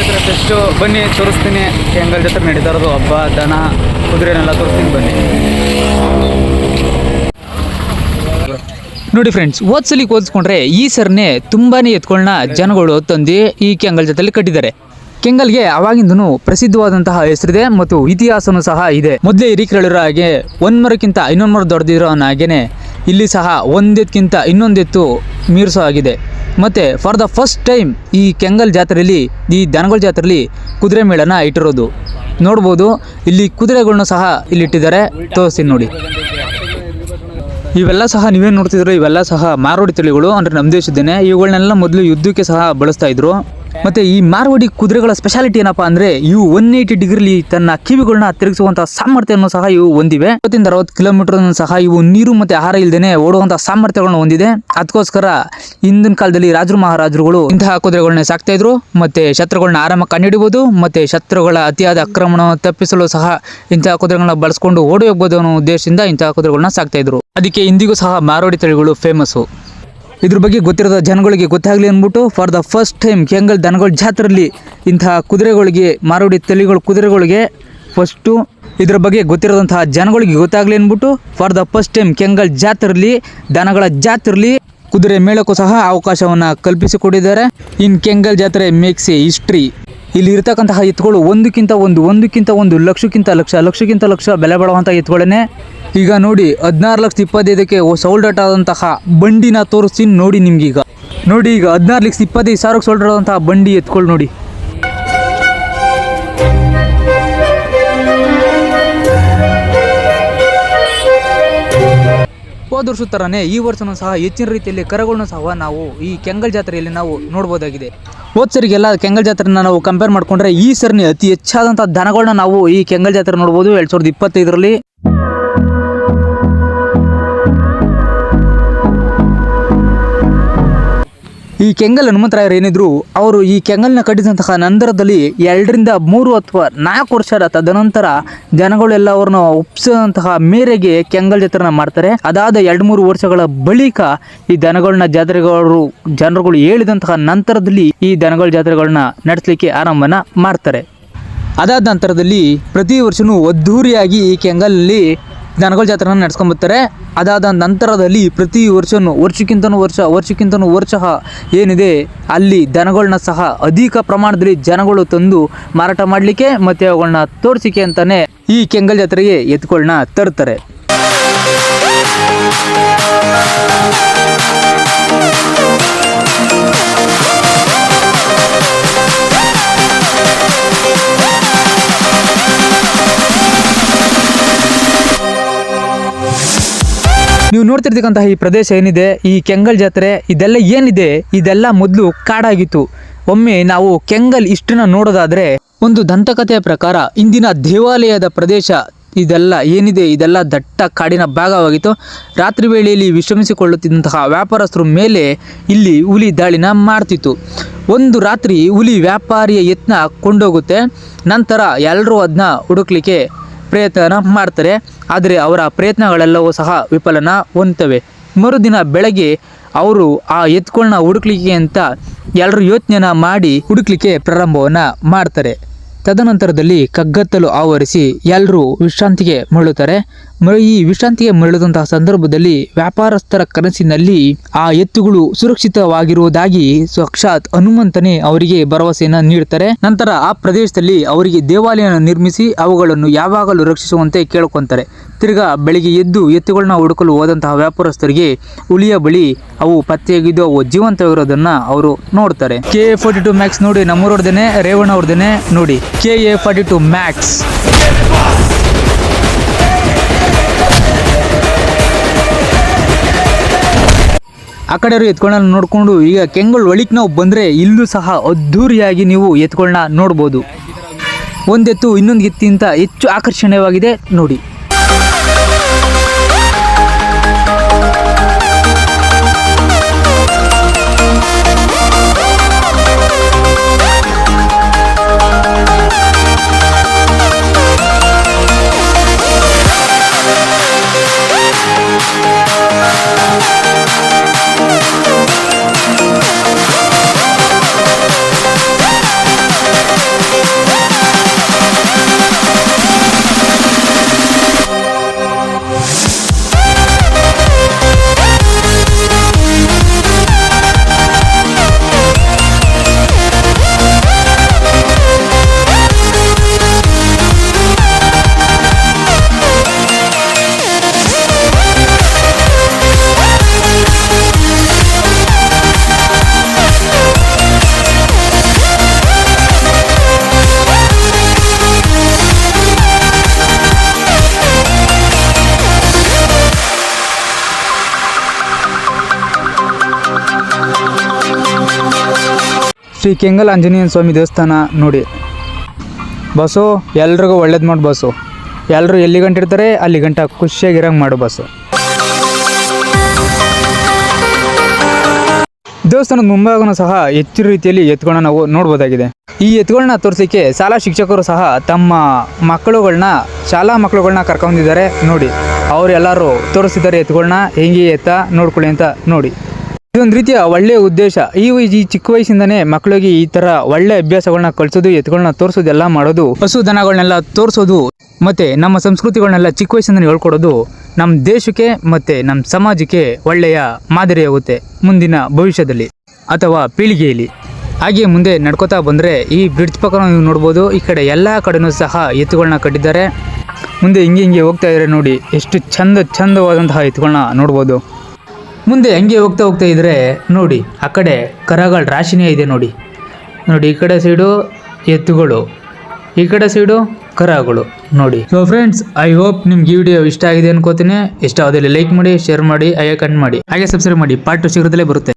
ಜಾತ್ರೆ ಫೆಸ್ಟು ಬನ್ನಿ, ತೋರಿಸ್ತೀನಿ. ಕೆಂಗಲ್ ಜೊತೆ ನಡೀತಾ ಇರೋದು. ಹಬ್ಬ, ದನ, ಕುದುರೆನೆಲ್ಲ ತೋರಿಸ್ತೀನಿ ಬನ್ನಿ. ನೋಡಿ ಫ್ರೆಂಡ್ಸ್ ಓದ್ಸಲಿಕ್ಕೆ ಹೋಲಿಸ್ಕೊಂಡ್ರೆ ಈ ಸರ್ನೇ ತುಂಬಾನೇ ಎತ್ಕೊಳ್ಳೋಣ ಜನಗಳು ತಂದು ಈ ಕೆಂಗಲ್ ಜೊತೆಲಿ ಕಟ್ಟಿದ್ದಾರೆ. ಕೆಂಗಲ್ಗೆ ಅವಾಗಿಂದನು ಪ್ರಸಿದ್ಧವಾದಂತಹ ಹೆಸರಿದೆ ಮತ್ತು ಇತಿಹಾಸನೂ ಸಹ ಇದೆ. ಮೊದಲೇ ಹಿರಿಕರಳಿರೋ ಹಾಗೆ ಒಂದ್ ಮರಕ್ಕಿಂತ ಇನ್ನೊಂದು ಮರ ದೊಡ್ಡದಿರೋ ಹಾಗೇನೆ ಇಲ್ಲಿ ಸಹ ಒಂದೆತ್ಕಿಂತ ಇನ್ನೊಂದೆತ್ತು ಮೀರಿಸೋ ಆಗಿದೆ ಮತ್ತು ಫಾರ್ ದ ಫಸ್ಟ್ ಟೈಮ್ ಈ ಕೆಂಗಲ್ ಜಾತ್ರೆಯಲ್ಲಿ, ಈ ದನಗಳ ಜಾತ್ರೆಯಲ್ಲಿ ಕುದುರೆ ಮೇಳನ ಇಟ್ಟಿರೋದು. ನೋಡ್ಬೋದು, ಇಲ್ಲಿ ಕುದುರೆಗಳನ್ನ ಸಹ ಇಲ್ಲಿ ಇಟ್ಟಿದ್ದಾರೆ. ತೋರಿಸ್ತೀನಿ ನೋಡಿ. ಇವೆಲ್ಲ ಸಹ ನೀವೇನು ನೋಡ್ತಿದ್ರು? ಇವೆಲ್ಲ ಸಹ ಮಾರೋಡಿ ತಳಿಗಳು, ಅಂದರೆ ನಮ್ಮ ದೇಶದ್ದೇನೆ. ಇವುಗಳನ್ನೆಲ್ಲ ಮೊದಲು ಯುದ್ಧಕ್ಕೆ ಸಹ ಬಳಸ್ತಾ ಇದ್ರು. ಮತ್ತೆ ಈ ಮಾರ್ವಾಡಿ ಕುದುರೆಗಳ ಸ್ಪೆಷಾಲಿಟಿ ಏನಪ್ಪಾ ಅಂದ್ರೆ ಇವು ಒನ್ ಏಯ್ಟಿ ಡಿಗ್ರಿಲಿ ತನ್ನ ಕಿವಿಗಳನ್ನ ತಿರುಗಿಸುವಂತಹ ಸಾಮರ್ಥ್ಯವನ್ನು ಸಹ ಇವು ಹೊಂದಿವೆ. ಇಪ್ಪತ್ತಿಂದ ಅರವತ್ತು ಕಿಲೋಮೀಟರ್ ಸಹ ಇವು ನೀರು ಮತ್ತೆ ಆಹಾರ ಇಲ್ಲದೇನೆ ಓಡುವಂತಹ ಸಾಮರ್ಥ್ಯಗಳನ್ನು ಹೊಂದಿದೆ. ಅದಕ್ಕೋಸ್ಕರ ಹಿಂದಿನ ಕಾಲದಲ್ಲಿ ರಾಜರು ಮಹಾರಾಜರುಗಳು ಇಂತಹ ಕುದುರೆಗಳನ್ನ ಸಾಕ್ತಾ ಇದ್ರು. ಮತ್ತೆ ಶತ್ರುಗಳನ್ನ ಆರಾಮ ಕಂಡಿಡಬಹುದು ಮತ್ತೆ ಶತ್ರುಗಳ ಅತಿಯಾದ ಆಕ್ರಮಣ ತಪ್ಪಿಸಲು ಸಹ ಇಂತಹ ಕುದುರೆಗಳನ್ನ ಬಳಸ್ಕೊಂಡು ಓಡಿ ಹೋಗ್ಬೋದು ಅನ್ನೋ ಉದ್ದೇಶದಿಂದ ಇಂತಹ ಕುದುರೆಗಳನ್ನ ಸಾಕ್ತಾ ಇದ್ರು. ಅದಕ್ಕೆ ಇಂದಿಗೂ ಸಹ ಮಾರೋಡಿ ತಳಿಗಳು ಫೇಮಸ್ಸು ಇದ್ರ ಬಗ್ಗೆ ಗೊತ್ತಿರೋದ ಜನಗಳಿಗೆ ಗೊತ್ತಾಗಲಿ ಅಂದ್ಬಿಟ್ಟು for the first time Kengal ದನಗಳ ಜಾತ್ರೆಯಲ್ಲಿ ಇಂತಹ ಕುದುರೆಗಳಿಗೆ ಮಾರುಡಿ ತಳಿಗಳು ಕುದುರೆಗಳಿಗೆ ಫಸ್ಟು ಇದ್ರ ಬಗ್ಗೆ ಗೊತ್ತಿರೋದಂತಹ ಜನಗಳಿಗೆ ಗೊತ್ತಾಗಲಿ ಅಂದ್ಬಿಟ್ಟು for the first time Kengal ಜಾತ್ರೆಯಲ್ಲಿ ದನಗಳ ಜಾತ್ರೆಯಲ್ಲಿ ಕುದುರೆ ಮೇಳಕ್ಕೂ ಸಹ ಅವಕಾಶವನ್ನು ಕಲ್ಪಿಸಿಕೊಟ್ಟಿದ್ದಾರೆ ಇನ್ ಕೆಂಗಲ್ ಜಾತ್ರೆ ಮೇಕ್ಸ್ ಎ ಹಿಸ್ಟ್ರಿ ಇಲ್ಲಿ ಇರ್ತಕ್ಕಂತಹ ಎತ್ತುಗಳು ಒಂದಕ್ಕಿಂತ ಒಂದು ಒಂದಕ್ಕಿಂತ ಒಂದು, ಲಕ್ಷಕ್ಕಿಂತ ಲಕ್ಷ ಲಕ್ಷಕ್ಕಿಂತ ಲಕ್ಷ ಬೆಲೆ ಬಾಳುವಂಥ ಎತ್ತುಗಳನ್ನೇ ಈಗ ನೋಡಿ ಹದಿನಾರು ಲಕ್ಷ ಇಪ್ಪತ್ತೈದಕ್ಕೆ ಸೋಲ್ಡ್ ಆದಂತಹ ಬಂಡಿನ ತೋರಿಸ್ತೀನಿ ನೋಡಿ ನಿಮ್ಗೀಗ. ನೋಡಿ ಈಗ ಹದಿನಾರು ಲಕ್ಷದ ಇಪ್ಪತ್ತೈದು ಸಾವಿರಕ್ಕೆ ಸೋಲ್ಡ್ ಆದಂತಹ ಬಂಡಿ ಎತ್ಕೊಳ್ಳಿ ನೋಡಿ. ಹೋದ ವರ್ಷದ ಥರನೇ ಈ ವರ್ಷನೂ ಸಹ ಹೆಚ್ಚಿನ ರೀತಿಯಲ್ಲಿ ಕರಗಳನ್ನು ಸಹ ನಾವು ಈ ಕೆಂಗಲ್ ಜಾತ್ರೆಯಲ್ಲಿ ನಾವು ನೋಡ್ಬೋದಾಗಿದೆ. ಹೋದ್ ಸರಿಗೆಲ್ಲ ಕೆಂಗಲ್ ಜಾತ್ರೆನ ನಾವು ಕಂಪೇರ್ ಮಾಡ್ಕೊಂಡ್ರೆ ಈ ಸರಿನೇ ಅತಿ ಹೆಚ್ಚಾದಂಥ ದನಗಳನ್ನ ನಾವು ಈ ಕೆಂಗಲ್ ಜಾತ್ರೆ ನೋಡ್ಬೋದು, ಎರಡು ಸಾವಿರದ ಇಪ್ಪತ್ತೈದರಲ್ಲಿ. ಈ ಕೆಂಗಲ್ ಹನುಮಂತರಾಯರು ಏನಿದ್ರು ಅವರು ಈ ಕೆಂಗಲ್ನ ಕಟ್ಟಿದಂತಹ ನಂತರದಲ್ಲಿ ಎರಡರಿಂದ ಮೂರು ಅಥವಾ ನಾಲ್ಕು ವರ್ಷದ ತದನಂತರ ಜನಗಳೆಲ್ಲ ಅವ್ರನ್ನ ಒಪ್ಪಿಸಿದಂತಹ ಮೇರೆಗೆ ಕೆಂಗಲ್ ಜಾತ್ರೆನ ಮಾಡ್ತಾರೆ. ಅದಾದ ಎರಡು ಮೂರು ವರ್ಷಗಳ ಬಳಿಕ ಈ ದನಗಳನ್ನ ಜಾತ್ರೆಗಳು, ಜನರುಗಳು ಹೇಳಿದಂತಹ ನಂತರದಲ್ಲಿ ಈ ದನಗಳ ಜಾತ್ರೆಗಳನ್ನ ನಡೆಸಲಿಕ್ಕೆ ಆರಂಭನ ಮಾಡ್ತಾರೆ. ಅದಾದ ನಂತರದಲ್ಲಿ ಪ್ರತಿ ವರ್ಷನೂ ಅದ್ಧೂರಿಯಾಗಿ ಈ ಕೆಂಗಲಲ್ಲಿ ದನಗಳ ಜಾತ್ರೆನ ನಡೆಸ್ಕೊಂಬರ್ತಾರೆ ಅದಾದ ನಂತರದಲ್ಲಿ ಪ್ರತಿ ವರ್ಷವೂ ವರ್ಷಕ್ಕಿಂತನೂ ವರ್ಷ ವರ್ಷಕ್ಕಿಂತನೂ ವರ್ಷ ಏನಿದೆ, ಅಲ್ಲಿ ದನಗಳನ್ನ ಸಹ ಅಧಿಕ ಪ್ರಮಾಣದಲ್ಲಿ ಜನಗಳು ತಂದು ಮಾರಾಟ ಮಾಡಲಿಕ್ಕೆ ಮತ್ತು ಅವುಗಳನ್ನ ತೋರಿಸಿಕೆ ಅಂತಾನೆ ಈ ಕೆಂಗಲ್ ಜಾತ್ರೆಗೆ ಎತ್ತುಗಳನ್ನ ತರ್ತಾರೆ. ನೀವು ನೋಡ್ತಿರ್ತಕ್ಕಂತಹ ಈ ಪ್ರದೇಶ ಏನಿದೆ, ಈ ಕೆಂಗಲ್ ಜಾತ್ರೆ, ಇದೆಲ್ಲ ಏನಿದೆ, ಇದೆಲ್ಲ ಮೊದಲು ಕಾಡಾಗಿತ್ತು. ಒಮ್ಮೆ ನಾವು ಕೆಂಗಲ್ ಇಷ್ಟನ್ನ ನೋಡೋದಾದ್ರೆ, ಒಂದು ದಂತಕಥೆಯ ಪ್ರಕಾರ ಇಂದಿನ ದೇವಾಲಯದ ಪ್ರದೇಶ ಇದೆಲ್ಲ ಏನಿದೆ, ಇದೆಲ್ಲ ದಟ್ಟ ಕಾಡಿನ ಭಾಗವಾಗಿತ್ತು. ರಾತ್ರಿ ವೇಳೆಯಲ್ಲಿ ವಿಶ್ರಮಿಸಿಕೊಳ್ಳುತ್ತಿದ್ದಂತಹ ವ್ಯಾಪಾರಸ್ಥರ ಮೇಲೆ ಇಲ್ಲಿ ಹುಲಿ ದಾಳಿನ ಮಾಡ್ತಿತ್ತು. ಒಂದು ರಾತ್ರಿ ಹುಲಿ ವ್ಯಾಪಾರಿಯ ಯತ್ನ ಕೊಂಡೋಗುತ್ತೆ. ನಂತರ ಎಲ್ಲರೂ ಅದನ್ನ ಹುಡುಕ್ಲಿಕ್ಕೆ ಪ್ರಯತ್ನ ಮಾಡ್ತಾರೆ, ಆದರೆ ಅವರ ಪ್ರಯತ್ನಗಳೆಲ್ಲವೂ ಸಹ ವಿಫಲನ ಹೊಂದುತ್ತವೆ ಮರುದಿನ ಬೆಳಗ್ಗೆ ಅವರು ಆ ಎತ್ಗಳನ್ನ ಹುಡುಕ್ಲಿಕ್ಕೆ ಅಂತ ಎಲ್ಲರೂ ಯೋಚನೆನ ಮಾಡಿ ಹುಡುಕ್ಲಿಕ್ಕೆ ಪ್ರಾರಂಭವನ್ನು ಮಾಡ್ತಾರೆ. ತದನಂತರದಲ್ಲಿ ಕಗ್ಗತ್ತಲು ಆವರಿಸಿ ಎಲ್ಲರೂ ವಿಶ್ರಾಂತಿಗೆ ಮರಳುತ್ತಾರೆ. ಈ ವಿಶ್ರಾಂತಿಗೆ ಮರಳಿದಂತಹ ಸಂದರ್ಭದಲ್ಲಿ ವ್ಯಾಪಾರಸ್ಥರ ಕನಸಿನಲ್ಲಿ ಆ ಎತ್ತುಗಳು ಸುರಕ್ಷಿತವಾಗಿರುವುದಾಗಿ ಸಾಕ್ಷಾತ್ ಹನುಮಂತನೇ ಅವರಿಗೆ ಭರವಸೆಯನ್ನ ನೀಡುತ್ತಾರೆ. ನಂತರ ಆ ಪ್ರದೇಶದಲ್ಲಿ ಅವರಿಗೆ ದೇವಾಲಯನ ನಿರ್ಮಿಸಿ ಅವುಗಳನ್ನು ಯಾವಾಗಲೂ ರಕ್ಷಿಸುವಂತೆ ಕೇಳ್ಕೊಂತಾರೆ. ತಿರ್ಗಾ ಬೆಳಿಗ್ಗೆ ಎದ್ದು ಎತ್ತುಗಳನ್ನ ಹುಡುಕಲು ಹೋದಂತಹ ವ್ಯಾಪಾರಸ್ಥರಿಗೆ ಹುಲಿಯ ಬಳಿ ಅವು ಪತ್ತೆಯಾಗಿದ್ದು ಅವು ಜೀವಂತವಿರೋದನ್ನ ಅವರು ನೋಡ್ತಾರೆ. K A forty two max ನೋಡಿ ನಮ್ಮೂರವ್ರದೇನೆ ರೇವಣ್ಣ ನೋಡಿ. K A forty two max. ಆ ಕಡೆಯವರು ಎತ್ಕೊಳ್ಳ ನೋಡಿಕೊಂಡು ಈಗ ಕೆಂಗಲ್ ಒಳಿಕ್ ನಾವು ಬಂದರೆ ಇಲ್ಲೂ ಸಹ ಅದ್ಧೂರಿಯಾಗಿ ನೀವು ಎತ್ಕೊಳ್ಳೋಣ ನೋಡ್ಬೋದು. ಒಂದೆತ್ತು ಇನ್ನೊಂದು ಎತ್ತಿಂತ ಹೆಚ್ಚು ಆಕರ್ಷಣೀಯವಾಗಿದೆ ನೋಡಿ. ಶ್ರೀ ಕೆಂಗಲ್ ಆಂಜನೇಯ ಸ್ವಾಮಿ ದೇವಸ್ಥಾನ ನೋಡಿ. ಬಸ್ಸು ಎಲ್ರಿಗೂ ಒಳ್ಳೇದು ಮಾಡಿ ಬಸ್ಸು ಎಲ್ಲರೂ ಎಲ್ಲಿ ಗಂಟೆ ಇರ್ತಾರೆ ಅಲ್ಲಿ ಗಂಟ ಖುಷಿಯಾಗಿರಂಗೆ ಮಾಡು ಬಸ್ಸು ದೇವಸ್ಥಾನದ ಮುಂಭಾಗನೂ ಸಹ ಹೆಚ್ಚು ರೀತಿಯಲ್ಲಿ ಎತ್ತುಗಳನ್ನ ನಾವು ನೋಡ್ಬೋದಾಗಿದೆ. ಈ ಎತ್ತುಗಳನ್ನ ತೋರಿಸಲಿಕ್ಕೆ ಶಾಲಾ ಶಿಕ್ಷಕರು ಸಹ ತಮ್ಮ ಮಕ್ಕಳುಗಳನ್ನ ಶಾಲಾ ಮಕ್ಕಳುಗಳನ್ನ ಕರ್ಕೊಂಡಿದ್ದಾರೆ ನೋಡಿ. ಅವರೆಲ್ಲರೂ ತೋರಿಸಿದ್ದಾರೆ ಎತ್ತುಗಳನ್ನ ಹೆಂಗೆ ಎತ್ತ, ನೋಡ್ಕೊಳ್ಳಿ ಅಂತ ನೋಡಿ. ಇದೊಂದು ರೀತಿಯ ಒಳ್ಳೆಯ ಉದ್ದೇಶ. ಈ ಈ ಚಿಕ್ಕ ವಯಸ್ಸಿಂದನೇ ಮಕ್ಕಳಿಗೆ ಈ ತರ ಒಳ್ಳೆ ಅಭ್ಯಾಸಗಳನ್ನ ಕಲಿಸೋದು ಎತ್ತುಗಳನ್ನ ತೋರಿಸೋದು, ಎಲ್ಲ ಮಾಡೋದು ಹಸು ದನಗಳನ್ನೆಲ್ಲ ತೋರಿಸೋದು, ಮತ್ತೆ ನಮ್ಮ ಸಂಸ್ಕೃತಿಗಳನ್ನೆಲ್ಲ ಚಿಕ್ಕ ವಯಸ್ಸಿಂದ ಹೇಳ್ಕೊಡೋದು ನಮ್ಮ ದೇಶಕ್ಕೆ ಮತ್ತೆ ನಮ್ಮ ಸಮಾಜಕ್ಕೆ ಒಳ್ಳೆಯ ಮಾದರಿಯಾಗುತ್ತೆ ಮುಂದಿನ ಭವಿಷ್ಯದಲ್ಲಿ ಅಥವಾ ಪೀಳಿಗೆಯಲ್ಲಿ. ಹಾಗೆ ಮುಂದೆ ನಡ್ಕೋತಾ ಬಂದರೆ ಈ ಬ್ರಿಡ್ಜ್ ಪಕ್ಕ ನೀವು ನೋಡ್ಬೋದು, ಈ ಕಡೆ ಎಲ್ಲ ಕಡೆನೂ ಸಹ ಎತ್ತುಗಳನ್ನ ಕಟ್ಟಿದ್ದಾರೆ. ಮುಂದೆ ಹಿಂಗೆ ಹಿಂಗೆ ಹೋಗ್ತಾ ಇದ್ದಾರೆ ನೋಡಿ, ಎಷ್ಟು ಚಂದ, ಚಂದವಾದಂತಹ ಎತ್ತುಗಳನ್ನ ನೋಡ್ಬೋದು. ಮುಂದೆ ಹಂಗೆ ಹೋಗ್ತಾ ಹೋಗ್ತಾ ಇದ್ರೆ ನೋಡಿ, ಆ ಕಡೆ ಕರಗಳ ರಾಶಿನೇ ಇದೆ ನೋಡಿ. ನೋಡಿ, ಈ ಕಡೆ ಸೈಡು ಎತ್ತುಗಳು, ಈ ಕಡೆ ಸೈಡು ಕರಗಳು ನೋಡಿ. ಸೊ ಫ್ರೆಂಡ್ಸ್ ಐ ಹೋಪ್ ನಿಮ್ಗೆ ಈ ವಿಡಿಯೋ ಇಷ್ಟ ಆಗಿದೆ ಅನ್ಕೋತೀನಿ. ಇಷ್ಟ ಆದಲ್ಲಿ ಲೈಕ್ ಮಾಡಿ ಶೇರ್ ಮಾಡಿ, ಹಾಗೆ ಕಂಡ್ ಮಾಡಿ. ಹಾಗೆ ಸಬ್ಸ್ಕ್ರೈಬ್ ಮಾಡಿ. ಪಾರ್ಟ್ ಟು ಶೀಘ್ರದಲ್ಲೇ ಬರುತ್ತೆ.